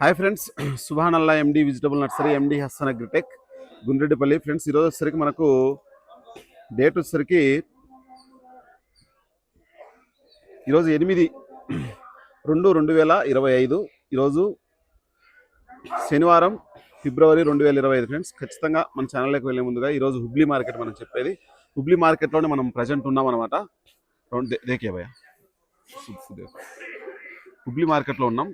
Hi friends Subhan Allah MD vegetable nursery MD Hassan Agritech Gundreddipalli. Friends ఈరోజు వచ్చేసరికి మనకు date వచ్చేసరికి ఈరోజు ఎనిమిది రెండు రెండు వేల ఇరవై ఐదు. ఈరోజు శనివారం ఫిబ్రవరి రెండు వేల ఇరవై ఐదు ఫ్రెండ్స్. ఖచ్చితంగా మన ఛానల్లోకి వెళ్ళే ముందుగా ఈరోజు హుబ్లీ మార్కెట్ మనం చెప్పేది. హుబ్లీ మార్కెట్లోనే మనం ప్రజెంట్ ఉన్నాం అనమాట దేకే భయ హుబ్లీ మార్కెట్లో ఉన్నాం.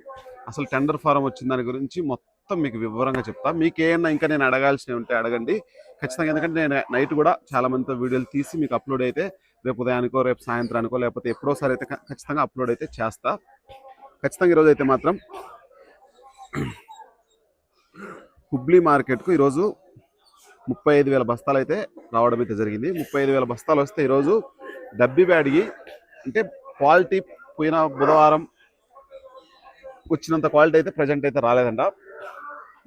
అసలు టెండర్ ఫారం వచ్చిన దాని గురించి మొత్తం మీకు వివరంగా చెప్తా. మీకు ఏమన్నా ఇంకా నేను అడగాల్సినవి ఉంటే అడగండి. ఖచ్చితంగా ఎందుకంటే నేను నైట్ కూడా చాలా మందితో వీడియోలు తీసి మీకు అప్లోడ్ అయితే రేపు ఉదయానికో రేపు సాయంత్రానికో లేకపోతే ఎప్పుడోసారి అయితే ఖచ్చితంగా అప్లోడ్ అయితే చేస్తా. ఖచ్చితంగా ఈరోజు అయితే మాత్రం హుబ్లీ మార్కెట్కు ఈరోజు ముప్పై ఐదు వేల బస్తాలు అయితే రావడం అయితే జరిగింది. ముప్పై ఐదు వేల బస్తాలు వస్తే ఈరోజు డబ్బి బ్యాడిగి అంటే క్వాలిటీ పోయిన బుధవారం వచ్చినంత క్వాలిటీ అయితే ప్రజెంట్ అయితే రాలేదంట.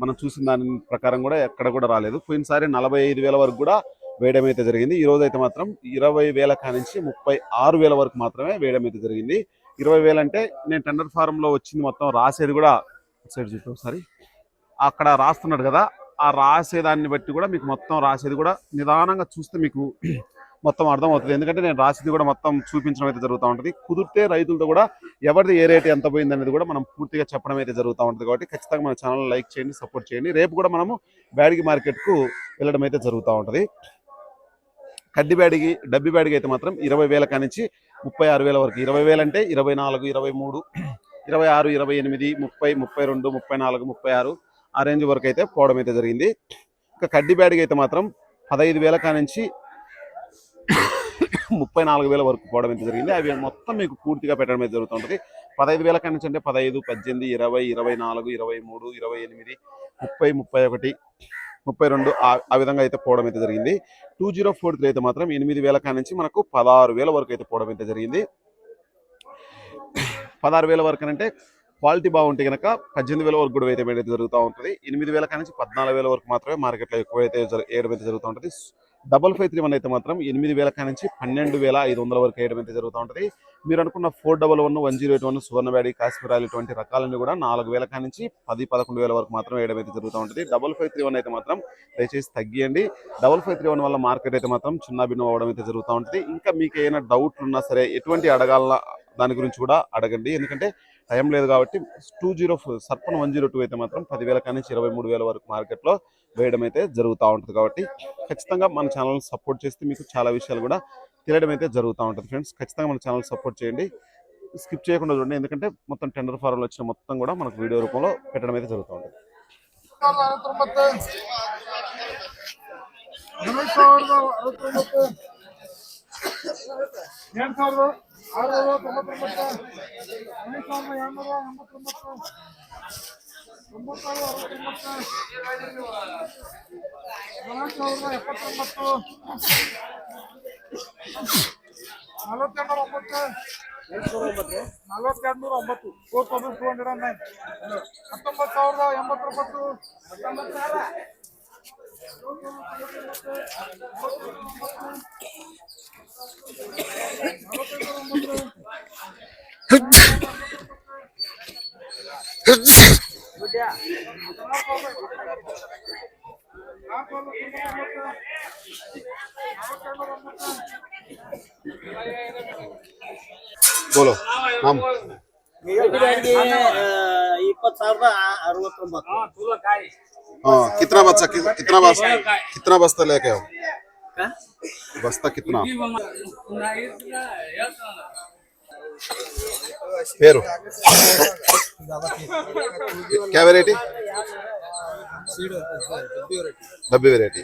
మనం చూసిన దాని ప్రకారం కూడా ఎక్కడ కూడా రాలేదు. పోయినసారి నలభై ఐదు వేల వరకు కూడా వేయడం అయితే జరిగింది. ఈ రోజు అయితే మాత్రం ఇరవై వేల కానించి ముప్పై ఆరు వేల వరకు మాత్రమే వేయడం అయితే జరిగింది. ఇరవై వేలు అంటే నేను టెండర్ ఫారంలో వచ్చింది మొత్తం రాసేది కూడా సైడ్ చూపి ఒకసారి. అక్కడ రాస్తున్నాడు కదా ఆ రాసేదాన్ని బట్టి కూడా మీకు మొత్తం రాసేది కూడా నిదానంగా చూస్తే మీకు మొత్తం అర్థం అవుతుంది ఎందుకంటే నేను రాసింది కూడా మొత్తం చూపించడం అయితే జరుగుతూ ఉంటుంది. కుదిరితే రైతులతో కూడా ఎవరిది ఏ రేట్ ఎంత పోయింది అనేది కూడా మనం పూర్తిగా చెప్పడం అయితే జరుగుతూ ఉంటుంది కాబట్టి ఖచ్చితంగా మన ఛానల్ లైక్ చేయండి సపోర్ట్ చేయండి. రేపు కూడా మనము బ్యాడిగి మార్కెట్కు వెళ్ళడం అయితే జరుగుతూ ఉంటుంది. కడ్డి బ్యాడిగి డబ్బి బ్యాడిగి అయితే మాత్రం ఇరవై వేల కానించి ముప్పై ఆరు వేల వరకు. ఇరవై వేలు అంటే ఇరవై నాలుగు ఇరవై మూడు ఇరవై ఆరు ఇరవై ఎనిమిది ముప్పై ముప్పై రెండు ముప్పై నాలుగు ముప్పై ఆరు ఆ రేంజ్ వరకు అయితే పోవడం అయితే జరిగింది. ఇంకా కడ్డి బ్యాడిగి అయితే మాత్రం పదహైదు వేల కానించి ముప్పై నాలుగు వేల వరకు పోవడం అయితే జరిగింది. అవి మొత్తం మీకు పూర్తిగా పెట్టడం అయితే జరుగుతుంటుంది. పదహైదు వేల కన్నా అంటే పదహైదు పద్దెనిమిది ఇరవై ఇరవై నాలుగు ఇరవై మూడు ఇరవై ఎనిమిది ముప్పై ముప్పై ఒకటి ముప్పై రెండు ఆ- విధంగా అయితే పోవడం అయితే జరిగింది. టూ జీరో ఫోర్ త్రీ అయితే మాత్రం ఎనిమిది వేల కానించి మనకు పదహారు వేల వరకు అయితే పోవడం అయితే జరిగింది. పదహారు వేల వరకు అంటే క్వాలిటీ బాగుంటే కనుక పద్దెనిమిది వేల వరకు కూడా అయితే జరుగుతూ ఉంటుంది. ఎనిమిది వేల కానించి పద్నాలుగు వేల వరకు మాత్రమే మార్కెట్లో ఎక్కువ అయితే వేయడం అయితే జరుగుతూ ఉంటుంది. డబల్ ఫైవ్ త్రీ వన్ అయితే మాత్రం ఎనిమిది వేల కానించి పన్నెండు వేల ఐదు వందల వరకు వేయడం అయితే జరుగుతూ ఉంటుంది. మీరు అనుకున్న four double one one zero eight one సువర్ణవేడి కాశ్మీరాలు ఇటువంటి రకాలన్నీ కూడా నాలుగు వేల కానించి పది పదకొండు వేల వరకు మాత్రం వేయడం అయితే జరుగుతూ ఉంటుంది. డబల్ ఫైవ్ త్రీ వన్ అయితే మాత్రం దయచేసి తగ్గియండి. డబల్ ఫైవ్ త్రీ వన్ వల్ల మార్కెట్ అయితే మాత్రం చిన్న భిన్నం అవ్వడం అయితే జరుగుతూ ఉంటుంది. ఇంకా మీకు ఏమైనా డౌట్లు ఉన్నా సరే ఎటువంటి అడగాలన్నా దాని గురించి కూడా అడగండి. ఎందుకంటే టైం లేదు కాబట్టి టూ జీరో సర్పన్ వన్ జీరో టూ అయితే మాత్రం పదివేల కానీ ఇరవై మూడు వేల వరకు మార్కెట్లో వేయడం అయితే జరుగుతూ ఉంటుంది కాబట్టి ఖచ్చితంగా మన ఛానల్ని సపోర్ట్ చేస్తే మీకు చాలా విషయాలు కూడా తెలియడం అయితే జరుగుతూ ఉంటుంది ఫ్రెండ్స్ ఖచ్చితంగా మన ఛానల్ సపోర్ట్ చేయండి స్కిప్ చేయకుండా చూడండి ఎందుకంటే మొత్తం టెండర్ ఫారంలో వచ్చిన మొత్తం కూడా మనకు వీడియో రూపంలో పెట్టడం అయితే జరుగుతూ ఉంటుంది ಹನ್ನೊಂದು ಸಾವಿರದ ಅರವತ್ತೊಂಬತ್ತು ಎಂಟು ಸಾವಿರದ ಆರುನೂರ ತೊಂಬತ್ತೊಂಬತ್ತು ಹನ್ನೊಂದು ಸಾವಿರದ ಎರಡ್ನೂರ ಎಂಬತ್ತೊಂಬತ್ತು ತೊಂಬತ್ತಾರು ಅರವತ್ತೊಂಬತ್ತು ನಾಲ್ಕು ಸಾವಿರದ ಎಪ್ಪತ್ತೊಂಬತ್ತು ನಲವತ್ತೆರಡು ಒಂಬತ್ತು ನಲವತ್ತೆರಡು ಒಂಬತ್ತು four thousand two hundred and nine ಹತ್ತೊಂಬತ್ತು ಸಾವಿರದ ಎಂಬತ್ತೊಂಬತ್ತು ಹತ್ತೊಂಬತ್ತು ಸಾವಿರ ಬೋಲೋ ಮಾಮ್ બોલો નામ हाँ, कितना बच्चा कितना बस्ता कितना बस्ता लेके आओ? हाँ? बस्ता कितना? పేరు? క్యా వెరైటీ? డబ్బి వెరైటీ.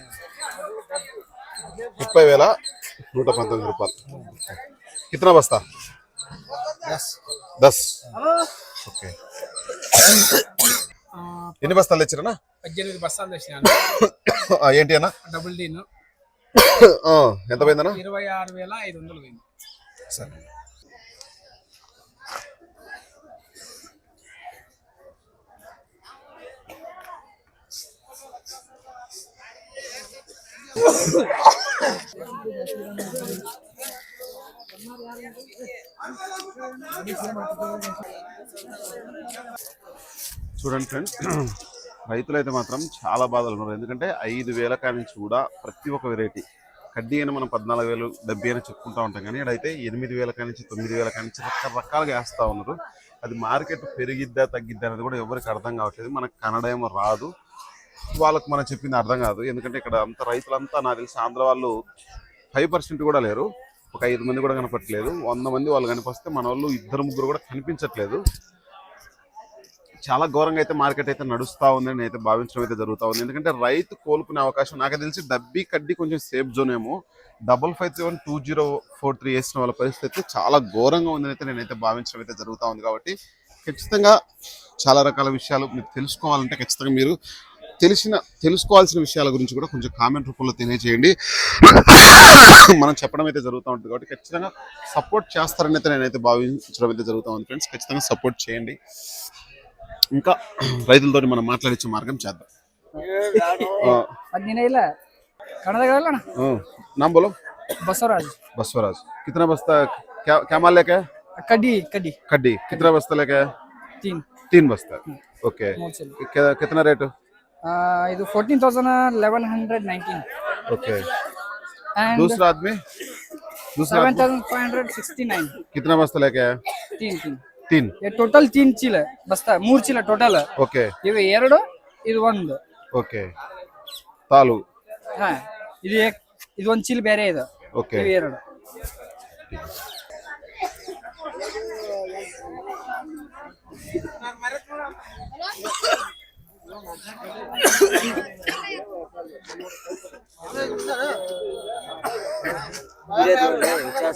ముప్పై వేల నూట పంతొమ్మిది రూపాయలు. కితనా బస్తా? దస్ ఓకే. ఎన్ని బస్తాలు తెచ్చిరనా పద్దెనిమిది బస్తాలు తెచ్చినా ఏంటి అన్న? డబుల్ డీన్. ఎంత పోయిందన్నా? ఇరవై ఆరు వేల ఐదు వందలు పోయింది. సరే. చూడండి ఫ్రెండ్స్ రైతులు అయితే మాత్రం చాలా బాధలు ఉన్నారు. ఎందుకంటే ఐదు వేల కానించి కూడా ప్రతి ఒక్క వెరైటీ కడ్డీ అని మనం పద్నాలుగు వేలు డెబ్బై అని చెప్పుకుంటా ఉంటాం కానీ ఇక్కడైతే ఎనిమిది వేల కానించి తొమ్మిది వేల కానించి రకరకాలుగా వేస్తూ ఉన్నారు. అది మార్కెట్ పెరిగిద్దా తగ్గిద్దా అనేది కూడా ఎవరికి అర్థం కావట్లేదు. మనకు కన్నడ ఏమో రాదు. వాళ్ళకు మనం చెప్పింది అర్థం కాదు. ఎందుకంటే ఇక్కడ అంత రైతులంతా నాకు తెలిసి ఆంధ్ర వాళ్ళు ఫైవ్ పర్సెంట్ కూడా లేరు. ఒక ఐదు మంది కూడా కనపట్లేదు వంద మంది వాళ్ళు కనిపిస్తే మన వాళ్ళు ఇద్దరు ముగ్గురు కూడా కనిపించట్లేదు. చాలా ఘోరంగా అయితే మార్కెట్ అయితే నడుస్తూ ఉంది అని అయితే భావించడం అయితే జరుగుతూ ఉంది. ఎందుకంటే రైతు కోలుకునే అవకాశం నాకు తెలిసి డబ్బీ కడ్డీ కొంచెం సేఫ్ జోన్ ఏమో. Double five seven two zero four three వేసిన వాళ్ళ పరిస్థితి అయితే చాలా ఘోరంగా ఉందని అయితే నేనైతే భావించడం అయితే జరుగుతూ ఉంది కాబట్టి ఖచ్చితంగా చాలా రకాల విషయాలు మీరు తెలుసుకోవాలంటే ఖచ్చితంగా మీరు తెలిసిన తెలుసుకోవాల్సిన విషయాల గురించి కూడా కొంచెం కామెంట్ రూపంలో తెలియజేయండి. మనం చెప్పడం అయితే జరుగుతూ ఉంటుంది కాబట్టి ఖచ్చితంగా సపోర్ట్ చేస్తారని అయితే నేనైతే భావించడం అయితే జరుగుతూ ఉంది ఫ్రెండ్స్. ఖచ్చితంగా సపోర్ట్ చేయండి. ఇంకా రైతులతో మనం మాట్లాడించే మార్గం చేద్దాం. नाम बोलो बसवराज ಇದು fourteen thousand eleven hundred nineteen okay and दूसरा आदमी दूसरा ಸೆವೆನ್ आदमी thousand five hundred sixty nine कितना बस्ता लेके आए ತೀನ್ ತೀನ್ तीन ಇದು ಟೋಟಲ್ ತೀನ್ ಚೀಲ ಬಸ್ತಾ ಮೂರ್ ಚೀಲ ಟೋಟಲ್ ओके ಇವು ಎರಡು ಇದು ಒಂದು ओके तालू ಹಾ ಇದು ಏಕ್- ಇದು ಒಂದ್ ಚೀಲ ಬೇರೆ ಇದು ओके ಇವು ಎರಡು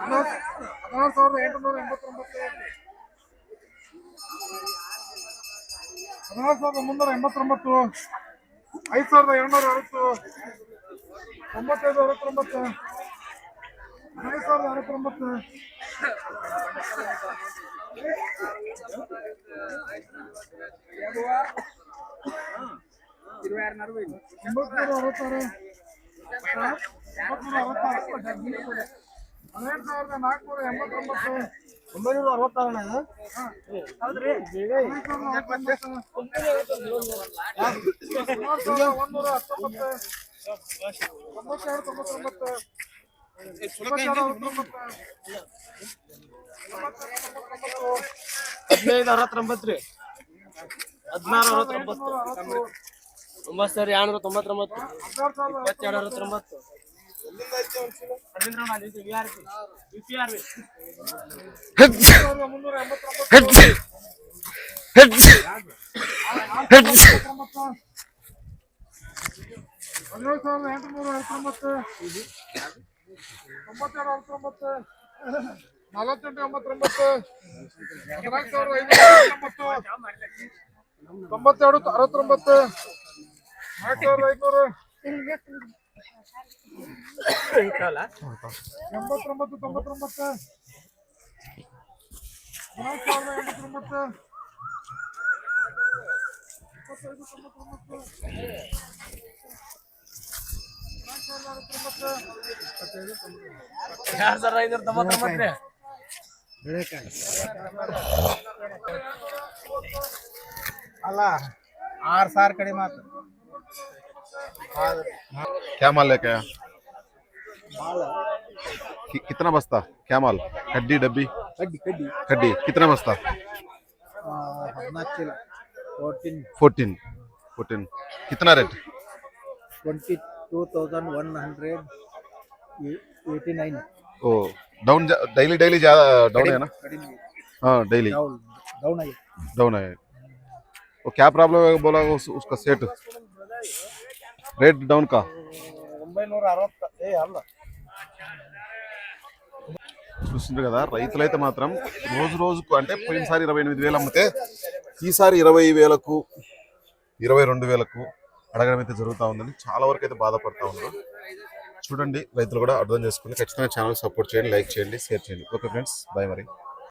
ಹದಿನಾರು ಸಾವಿರದ ಎಂಟುನೂರ ಎಂಬತ್ತೊಂಬತ್ತು. ಹದಿನಾರು ಸಾವಿರದ ಮುನ್ನೂರ ಎಂಬತ್ತೊಂಬತ್ತು. ಐದು ಸಾವಿರದ ಎರಡುನೂರ ಅರವತ್ತು ಒಂಬತ್ತೈದು ಅರವತ್ತೊಂಬತ್ತು. ಐದು ಸಾವಿರದ ಅರವತ್ತೊಂಬತ್ತು. ಒಂಬತ್ನೂರ ಅರವತ್ತಾರು. ಒಂಬತ್ನೂರ ಅರವತ್ತಾರು. ಒಂಬೈನೂರ ಹದಿನೈದು ಅರವತ್ತೊಂಬತ್ತು ರೀ. ಹದಿನಾರು ಅರವತ್ತೊಂಬತ್ತು. ಒಂಬತ್ತು ಸಾವಿರ ಎರಡ್ನೂರ ತೊಂಬತ್ತೊಂಬತ್ತು. ಇಪ್ಪತ್ತೆರಡು ಅರವತ್ತೊಂಬತ್ತು. ಹದಿನೇಳು ಸಾವಿರದ ಎಂಟುನೂರ ಐವತ್ತೊಂಬತ್ತು ತೊಂಬತ್ತೆರಡು ಅರವತ್ತೊಂಬತ್ತು ನಲವತ್ತೆಂಟು ಎಂಬತ್ತೊಂಬತ್ತು ಹದಿನಾಲ್ಕು ಸಾವಿರದ ತೊಂಬತ್ತೆರಡು ಅರವತ್ತೊಂಬತ್ತು ನಾಲ್ಕು ಸಾವಿರದ ಐನೂರು ಎಂಬತ್ತೊಂಬತ್ತು ತೊಂಬತ್ತೊಂಬತ್ತು ನಾಲ್ಕು ಸಾವಿರದ ಎಂಬತ್ತೊಂಬತ್ತು ಇಪ್ಪತ್ತೈದು ತೊಂಬತ್ತೊಂಬತ್ತು. ನಾಲ್ಕು ಸಾವಿರದ ಅರವತ್ತೊಂಬತ್ತು ಎರಡು ಸಾವಿರದ ಐನೂರ ತೊಂಬತ್ತೊಂಬತ್ತು ಅಲ್ಲ ಆರು ಸಾವಿರ ಕಡಿಮೆ ಆತು. क्या माल लेके आया? कि, कितना बस्ता? क्या माल? हड्डी डब्बी? हड्डी कितना बस्ता? Fourteen fourteen. कितना rate twenty two thousand one hundred eighty nine. ओ डाउन डेली डेली ज़्यादा डाउन है ना? हाँ डेली डाउन है डाउन है वो क्या प्रॉब्लम है? बोला उस, उसका सेट రేట్ డౌన్ కా చూస్తుంది కదా రైతులైతే మాత్రం రోజు రోజుకు అంటే పోయినసారి ఇరవై ఎనిమిది వేలు అమ్మితే ఈసారి ఇరవై వేలకు ఇరవై రెండు వేలకు అడగడం అయితే జరుగుతూ ఉందని చాలా వరకు అయితే బాధపడతా ఉన్నారు. చూడండి రైతులు కూడా అర్థం చేసుకుని ఖచ్చితంగా ఛానల్ సపోర్ట్ చేయండి లైక్ చేయండి షేర్ చేయండి. ఓకే ఫ్రెండ్స్ బాయ్ మరి.